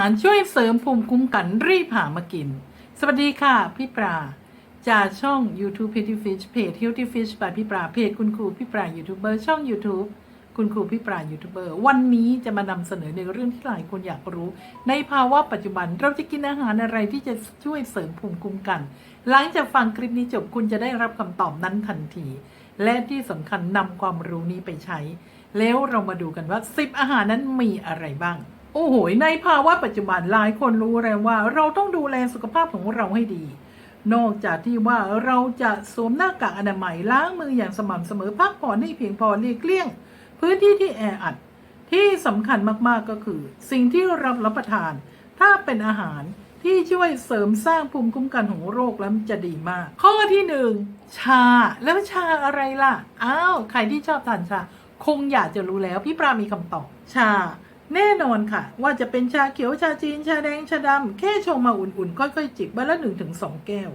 อาหารช่วยเสริมภูมิคุ้มกันรีบหามากิน สวัสดีค่ะ พี่ปลาจากช่อง YouTube Healthy Fish เพจ Healthy Fish by พี่ปลาเพจคุณครูพี่ปลายูทูบเบอร์ช่อง YouTube คุณครูพี่ปลายูทูบเบอร์วันนี้จะมานำเสนอในเรื่องที่หลายคนอยากรู้ ในภาวะปัจจุบันเราจะกินอาหารอะไรที่จะช่วยเสริมภูมิคุ้มกัน หลังจากฟังคลิปนี้จบคุณจะได้รับคำตอบนั้นทันที และที่สำคัญนำความรู้นี้ไปใช้ แล้วเรามาดูกันว่า 10 อาหารนั้นมีอะไรบ้าง โอ้โห ในภาวะปัจจุบันหลายคนรู้แล้วว่า เราต้องดูแลสุขภาพของเราให้ดี นอกจากที่ว่าเราจะสวมหน้ากากอนามัยล้างมืออย่างสม่ำเสมอพักผ่อนให้เพียงพอหลีกเลี่ยง พื้นที่ที่แออัด ที่สำคัญมากๆก็คือ สิ่งที่เรารับประทาน ถ้าเป็นอาหารที่ช่วยเสริมสร้างภูมิคุ้มกันของโรคแล้วจะดีมาก ข้อที่หนึ่งชาแล้วชาอะไรล่ะอ้าวใครที่ชอบทานชา คงอยากจะรู้แล้วพี่ปรามีคำตอบชา แน่นอนค่ะ ว่าจะเป็นชาเขียวชาจีนชาแดงชาดำแค่ชงมาอุ่นๆ ค่อยๆ จิบวันละหนึ่งถึงสองแก้ว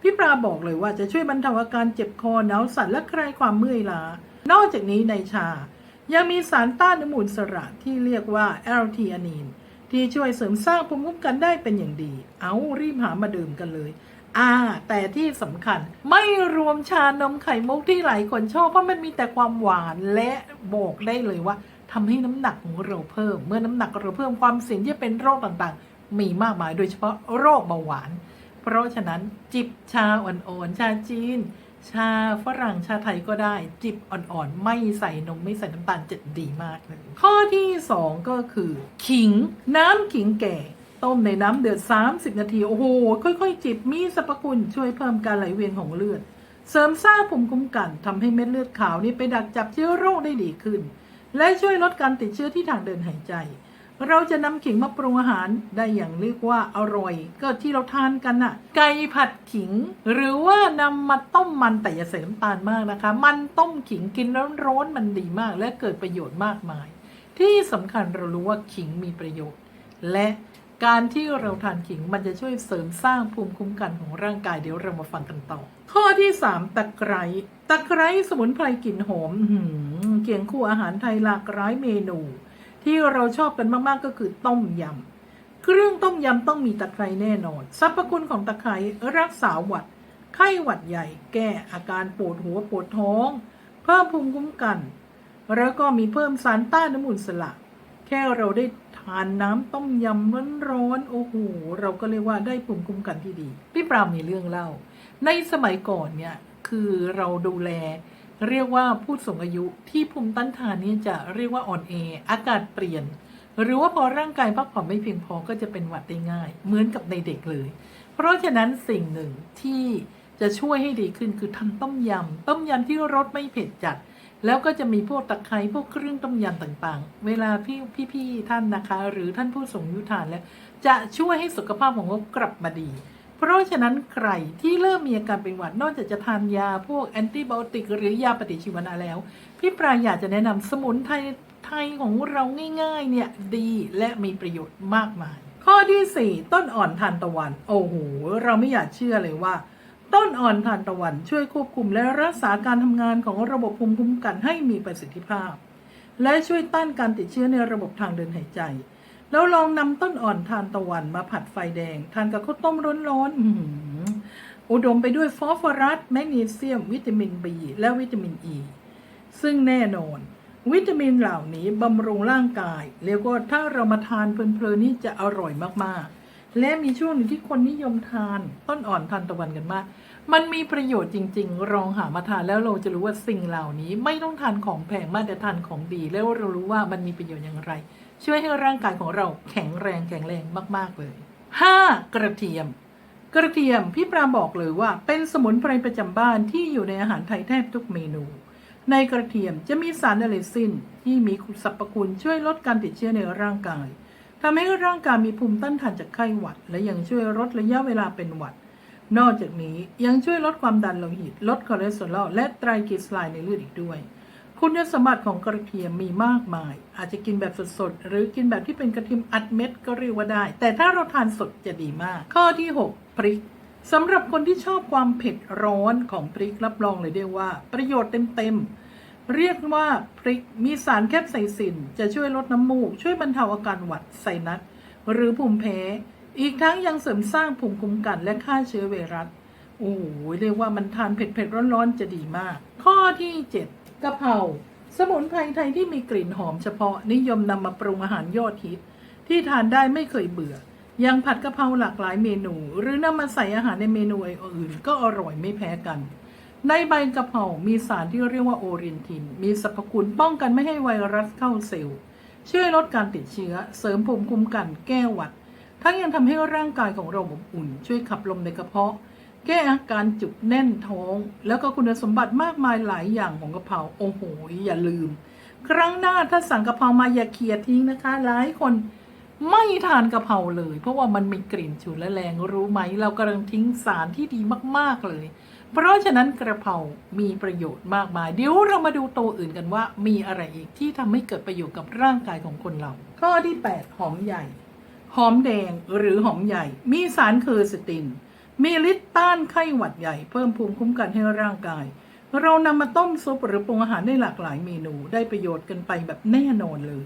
พี่ปราบอกเลยว่าจะช่วยบรรเทาอาการเจ็บคอหนาวสั่นและคลายความเมื่อยล้านอกจากนี้ในชา ยังมีสารต้านอนุมูลอิสระที่เรียกว่าแอลทีอานีนที่ช่วยเสริมสร้างภูมิคุ้มกันได้เป็นอย่างดี เอารีบหามาดื่มกันเลย อ่า แต่ที่สำคัญไม่รวมชานมไข่มุกที่หลายคนชอบเพราะมันมีแต่ความหวานและบอกได้เลยว่า ทำให้น้ำหนักของเราเพิ่ม เมื่อน้ำหนักเราเพิ่มความเสี่ยงที่จะเป็นโรคต่างๆ มีมากมายโดยเฉพาะโรคเบาหวาน เพราะฉะนั้นจิบชาอ่อนๆชาจีน ชาฝรั่งชาไทยก็ได้ จิบอ่อนๆ ไม่ใส่นมไม่ใส่น้ำตาลจะดีมากเลยข้อที่ 2 ก็คือ ขิง น้ำขิงแก่ต้มในน้ำเดือด 30 นาที โอ้โห ค่อย ๆ จิบมีสรรพคุณช่วยเพิ่มการไหลเวียนของเลือด เสริมสร้างภูมิคุ้มกันทำให้เม็ดเลือดขาวนี่ไปดักจับเชื้อโรคได้ดีขึ้น และช่วยลดการติดเชื้อที่ทางเดินหายใจ เราจะนำขิงมาปรุงอาหารได้อย่างเรียกว่าอร่อย ก็ที่เราทานกันน่ะ ไก่ผัดขิง หรือว่านำมาต้มมันแต่อย่าใส่น้ำตาลมากนะคะ มันต้มขิงกินร้อนๆมันดีมาก และเกิดประโยชน์มากมาย ที่สำคัญเรารู้ว่าขิงมีประโยชน์ และการที่เราทานขิงมันจะช่วยเสริมสร้างภูมิคุ้มกันของร่างกายเดี๋ยวเรามาฟังกันต่อ ข้อที่ 3 ตะไคร้ตะไคร้สมุนไพรกลิ่นหอมหือ เคียงคู่อาหารไทยหลากหลายเมนู ที่เราชอบกันมากๆก็คือต้มยำ เครื่องต้มยำต้องมีตะไคร้แน่นอน สรรพคุณของตะไคร้รักษาหวัด ไข้หวัดใหญ่ แก้อาการปวดหัวปวดท้อง เพิ่มภูมิคุ้มกัน แล้วก็มีเพิ่มสารต้านอนุมูลอิสระ แค่เราได้ทานน้ำต้มยำร้อนๆโอ้โหเราก็เรียกว่าได้ภูมิคุ้มกันที่ดี พี่ปรามมีเรื่องเล่า ในสมัยก่อนเนี่ยคือเราดูแล เรียกว่าผู้สูงอายุที่ภูมิต้านทานนี่จะเรียกว่าอ่อนแออากาศเปลี่ยน หรือว่าพอร่างกายพักผ่อนไม่เพียงพอก็จะเป็นหวัดได้ง่าย เหมือนกับในเด็กเลย เพราะฉะนั้นสิ่งหนึ่งที่จะช่วยให้ดีขึ้นคือทำต้มยำต้มยำที่รสไม่เผ็ดจัด แล้วก็จะมีพวกตะไคร้พวกเครื่องต้มยำต่างๆ เวลาพี่พี่ๆท่านนะคะ หรือท่านผู้สูงอายุทานแล้ว จะช่วยให้สุขภาพของเขากลับมาดี เพราะฉะนั้นใครที่เริ่มมีอาการเป็นหวัดนอกจากจะทานยาพวกแอนติบอติก หรือยาปฏิชีวนะแล้ว พี่ปลาอยากจะแนะนำสมุนไพรไทยของเราง่ายๆเนี่ยดีและมีประโยชน์มากมาย ข้อที่ 4 ต้นอ่อนทานตะวัน โอ้โห เราไม่อยากเชื่อเลยว่า ต้นอ่อนทานตะวันช่วยควบคุมและรักษาการทำงานของระบบภูมิคุ้มกันให้มีประสิทธิภาพ และช่วยต้านการติดเชื้อในระบบทางเดินหายใจ แล้วลองนำต้นอ่อนทานตะวันมาผัดไฟแดง ทานกับข้าวต้มร้อนๆอุดมไปด้วยฟอสฟอรัส แมกนีเซียม วิตามิน B และวิตามิน E ซึ่งแน่นอน วิตามินเหล่านี้บำรุงร่างกายเรียกว่าถ้าเรามาทานเพลินๆนี่จะอร่อยมากๆ และมีช่วงหนึ่งที่คนนิยมทานต้นอ่อนทานตะวันกันมาก มันมีประโยชน์จริงๆลองหามาทานแล้วเราจะรู้ว่าสิ่งเหล่านี้ไม่ต้องทานของแพงมากแต่ทานของดี แล้วเรารู้ว่ามันมีประโยชน์อย่างไร ช่วยให้ร่างกายของเราแข็งแรงแข็งแรงมาก ๆ เลย 5. กระเทียม กระเทียมพี่ปราบอกเลยว่า เป็นสมุนไพรประจำบ้านที่อยู่ในอาหารไทยแทบทุกเมนู ในกระเทียมจะมีสารอะเลซินที่มีสรรพคุณช่วยลดการติดเชื้อในร่างกายทำให้ร่างกายมีภูมิต้านทานจากไข้หวัด และยังช่วยลดระยะเวลาเป็นหวัด นอกจากนี้ยังช่วยลดความดันโลหิต ลดคอเลสเตอรอลและไตรกลีเซอไรด์ในเลือดอีกด้วย คุณสมบัติของกระเทียมมีมากมาย อาจจะกินแบบสดๆ หรือกินแบบที่เป็นกระเทียมอัดเม็ดก็เรียกว่าได้ แต่ถ้าเราทานสดจะดีมาก ข้อที่ 6 พริกสำหรับคนที่ชอบความเผ็ดร้อนของพริกรับรองเลยได้ว่า ประโยชน์เต็มๆ เรียกว่าพริกมีสารแคปไซซิน จะช่วยลดน้ำมูก ช่วยบรรเทาอาการหวัดไซนัสหรือภูมิแพ้ อีกทั้งยังเสริมสร้างภูมิคุ้มกันและฆ่าเชื้อไวรัสโอ้โหเรียกว่ามันทานเผ็ดๆร้อนๆจะดีมาก ข้อที่ 7 กะเพราสมุนไพรไทยที่มีกลิ่นหอมเฉพาะนิยมนำมาปรุงอาหารยอดฮิต ที่ทานได้ไม่เคยเบื่อ ยังผัดกะเพราหลากหลายเมนู หรือนำมาใส่อาหารในเมนูอื่นก็อร่อยไม่แพ้กัน ในใบกะเพรามีสารที่เรียกว่าโอเรนทิน มีสรรพคุณป้องกันไม่ให้ไวรัสเข้าเซลล์ช่วยลดการติดเชื้อ เสริมภูมิคุ้มกันแก้หวัด ทั้งยังทำให้ร่างกายของเราอบอุ่น ช่วยขับลมในกระเพาะ แก้อาการจุกแน่นท้อง แล้วก็คุณสมบัติมากมายหลายอย่างของกะเพราโอ้โห อย่าลืม ครั้งหน้าถ้าสั่งกะเพรามาอย่าเคียทิ้งนะคะ หลายคนไม่ทานกะเพราเลย เพราะว่ามันมีกลิ่นฉุนและแรงรู้ไหม เรากำลังทิ้งสารที่ดีมากๆเลย เพราะฉะนั้นกระเพรามีประโยชน์มากมาย เดี๋ยวเรามาดูตัวอื่นกันว่า มีอะไรอีกที่ทำให้เกิดประโยชน์กับร่างกายของคนเรา ข้อที่ 8 หอมใหญ่ หอมแดงหรือหอมใหญ่ มีสารเคอร์สติน มีฤทธิ์ต้านไข้หวัดใหญ่ เพิ่มภูมิคุ้มกันให้ร่างกาย เรานำมาต้มซุปหรือปรุงอาหารได้หลากหลายเมนูได้ประโยชน์กันไปแบบแน่นอนเลย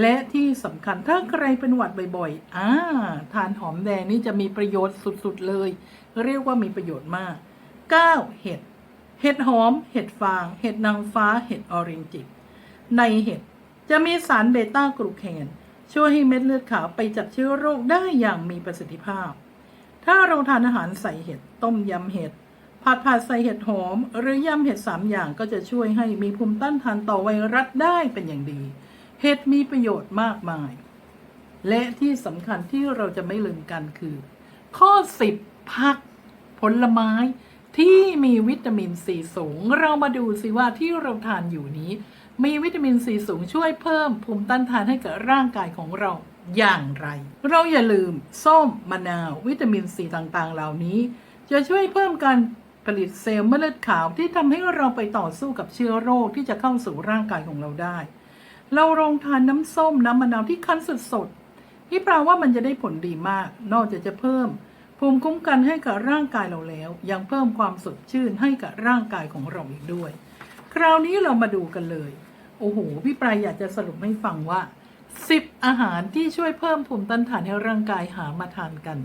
และที่สำคัญถ้าใครเป็นหวัดบ่อยๆอ่าทานหอมแดงนี่จะมีประโยชน์สุดๆเลย เรียกว่ามีประโยชน์มาก 9. เห็ดเห็ดหอม เห็ดฟาง เห็ดนางฟ้า เห็ดออเรนจิในเห็ดจะมีสารเบต้ากลูแคน ช่วยให้เม็ดเลือดขาวไปจับเชื้อโรคได้อย่างมีประสิทธิภาพ ถ้าเราทานอาหารใส่เห็ดต้มยำเห็ดผัดผัดใส่เห็ดหอม หรือยำเห็ดสามอย่างก็จะช่วยให้มีภูมิต้านทานต่อไวรัสได้เป็นอย่างดี เห็ดมีประโยชน์มากมาย และที่สำคัญที่เราจะไม่ลืมกันคือ ข้อ 10 ผัก ผลไม้ที่มีวิตามินซีสูง เรามาดูสิว่าที่เราทานอยู่นี้ มีวิตามินซีสูงช่วยเพิ่มภูมิต้านทานให้กับร่างกายของเรา อย่างไร เราอย่าลืมส้มมะนาว วิตามินซีต่างๆ เหล่านี้ จะช่วยเพิ่มการผลิตเซลล์เม็ดเลือดขาวที่ทำให้เราไปต่อสู้กับเชื้อโรคที่จะเข้าสู่ร่างกายของเราได้ เราลองทานน้ำส้มน้ำมะนาวที่คั้นสดๆพี่ปราว่ามันจะได้ผลดีมาก นอกจากจะเพิ่ม ภูมิคุ้มกันให้กับร่างกายเราแล้ว ยังเพิ่มความสดชื่นให้กับร่างกายของเราอีกด้วย คราวนี้เรามาดูกันเลย โอ้โหพี่ปรายอยากจะสรุปให้ฟังว่า 10 อาหารที่ช่วยเพิ่มภูมิต้านทานให้ร่างกายหามาทานกัน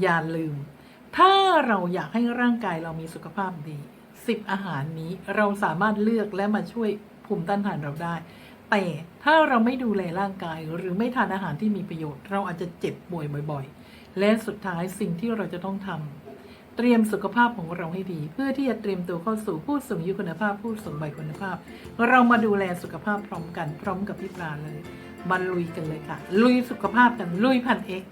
อย่าลืม ถ้าเราอยากให้ร่างกายเรามีสุขภาพดี 10 อาหารนี้เราสามารถเลือกและมาช่วยภูมิต้านทานเราได้ แต่ถ้าเราไม่ดูแลร่างกายหรือไม่ทานอาหารที่มีประโยชน์ เราอาจจะเจ็บป่วยบ่อย ๆ และสุดท้ายสิ่งที่เราจะต้องทำเตรียมสุขภาพของเราให้ดี เพื่อที่จะเตรียมตัวเข้าสู่ผู้สูงอายุคุณภาพผู้สูงวัยคุณภาพ เรามาดูแลสุขภาพพร้อมกันพร้อมกับพี่ปลาเลย มาลุยกันเลยค่ะ ลุยสุขภาพกัน ลุยพันเอก